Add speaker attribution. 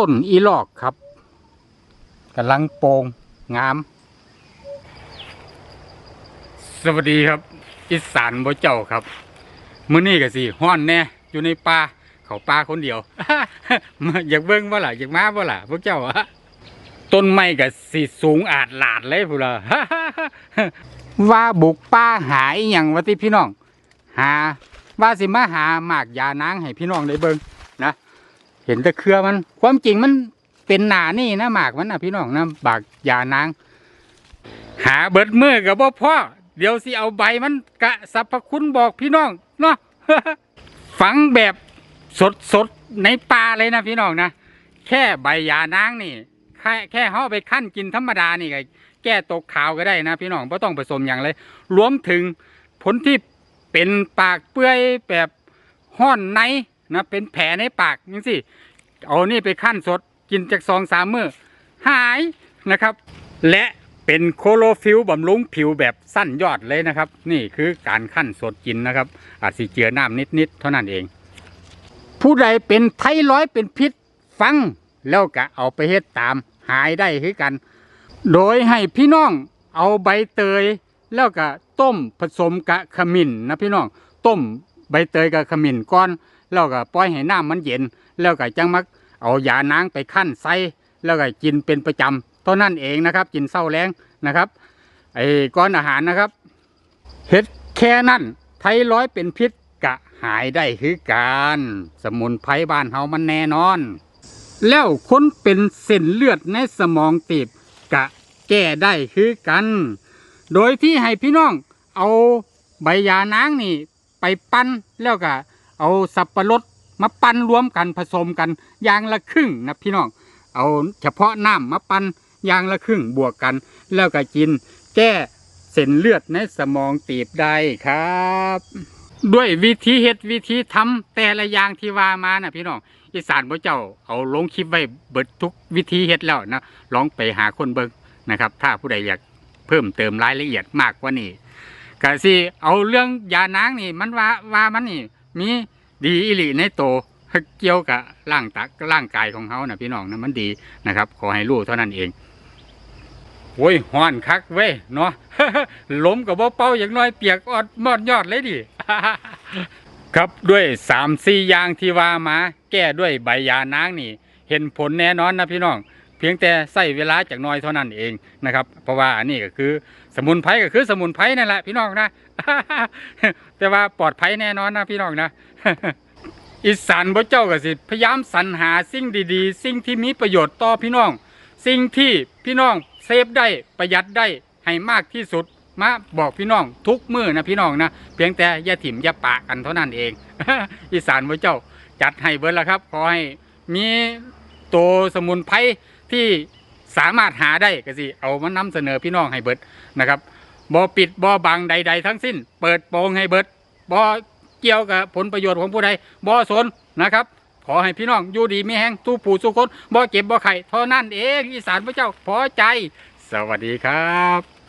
Speaker 1: ต้นอีลอกครับกำลังโปงงาม สวัสดีครับอีสานบ่เจ้าครับมื้อนี้ก็สิฮ้อนแน่อยู่ในป่าเขาป่าคนเดียวอยากเบิ่งบ่ล่ะอยากมาบ่ล่ะพวกเจ้าอะต้นไม้ก็สิสูงอาจหลาดเลยพุ่นล่ะว่าบุกป่าหาอีหยังวะติพี่น้อง หา ว่าสิมาหาหมากยานางให้พี่น้องได้เบิ่งนะ ห็นแต่เครือมัน ความจริงมันเป็นหนานี่นะหมากมันนะพี่น้องนะบากยานาง หาเบิดมือกับบ่พ่อเดี๋ยวสิเอาใบมันกะสรรพคุณบอกพี่น้องเนาะฝังแบบสดสดในป่าเลยนะพี่น้องนะแค่ใบยานางนี่ แค่แค่ห่อาไปขั้นกินธรรมดานี่ก็แก้ตกขาวก็ได้นะ พี่น้องไม่ต้องผสมอย่างเลยรวมถึงผลที่เป็นปากเปื่อยแบบห้อนใน นะเป็นแผลในปากนี่สิเอานี่ไปขั้นสดกินจากซองสามมือหายนะครับ และเป็นโคโลฟิลบำรุงผิวแบบสั้นยอดเลยนะครับ นี่คือการขั้นสดกินนะครับ อาจสิเจือน้ำนิดๆเท่านั้นเอง ผู้ใดเป็นไทร้อยเป็นพิษฟังแล้วก็เอาไปเฮ็ดตามหายได้คือกัน โดยให้พี่น้องเอาใบเตย แล้วก็ต้มผสมกะขมิ้นนะพี่น้องต้มใบเตยกับขมิ้นก่อน แล้วก็ปล่อยให้น้ำมันเย็น แล้วก็จังมักเอายานางไปขั้นใส่แล้วก็กินเป็นประจำเท่านั้นเองนะครับ กินเศร้าแรงนะครับไอ้ก้อนอาหารนะครับเฮ็ดแค่นั้นไทร้อยเป็นพิษกะหายได้คือการสมุนไพรบ้านเฮามันแน่นอน แล้วคนเป็นเส้นเลือดในสมองตีบกะแก้ได้คือกัน โดยที่ให้พี่น้องเอาใบยานางนี่ไปปั้นแล้วก็ เอาสับปะรดมาปั้นรวมกันผสมกันอย่างละครึ่งนะพี่น้อง เอาเฉพาะน้ำมาปั้นอย่างละครึ่งบวกกัน แล้วก็กินแก้เส้นเลือดในสมองตีบได้ครับ ด้วยวิธีเฮ็ดวิธีทำแต่ละอย่างที่ว่ามานะพี่น้องอีสานพระเจ้าเอาลงคลิปไว้เบิดทุกวิธีเฮ็ดแล้วนะลองไปหาคนเบิ่งนะครับ ถ้าผู้ใดอยากเพิ่มเติมรายละเอียดมากกว่านี้ก็สิเอาเรื่องยานางนี่ มันว่าว่ามันนี่มี ดีอิริในโตเกี่ยวกับร่างตักร่างกายของเขานะพี่น้องนะมันดีนะครับ ขอให้รู้เท่านั้นเองโอ้ยห้อนคักเว้ยเนาะล้มกับบ่เป้าอย่างน้อยเปียกอดมอดยอดเลยดิครับด้วยสามสี่อย่างที่ว่ามา แก้ด้วยใบยานางนี่ เห็นผลแน่นอนนะพี่น้อง เพียงแต่ใส่เวลาจากน้อยเท่านั้นเองนะครับ เพราะว่าอันนี้ก็คือสมุนไพรก็คือสมุนไพรนั่นแหละพี่น้องนะ แต่ว่าปลอดภัยแน่นอนนะพี่น้องนะอีสานบ่เจ้าก็สิพยายามสรรหาสิ่งดีๆ สิ่งที่มีประโยชน์ต่อพี่น้อง สิ่งที่พี่น้องเซฟได้ประหยัดได้ให้มากที่สุดมาบอกพี่น้องทุกมือนะพี่น้องนะเพียงแต่อย่าถิ่มอย่าปะกันเท่านั้นเอง อีสานบ่เจ้าจัดให้เบิดแล้วครับขอให้มีตัวสมุนไพร ที่สามารถหาได้ก็สิเอามานำเสนอพี่น้องให้เบิดนะครับบอปิดบอบังใด ๆ ทั้งสิ้น เปิดโปงให้เบิดบอเกี่ยวกับผลประโยชน์ของผู้ใดบอสนนะครับ ขอให้พี่น้องอยู่ดีมีแห้งตู้ผู้สุคนบอเก็บบอไข่เท่านั้นเองอีสานพระเจ้าพอใจ สวัสดีครับ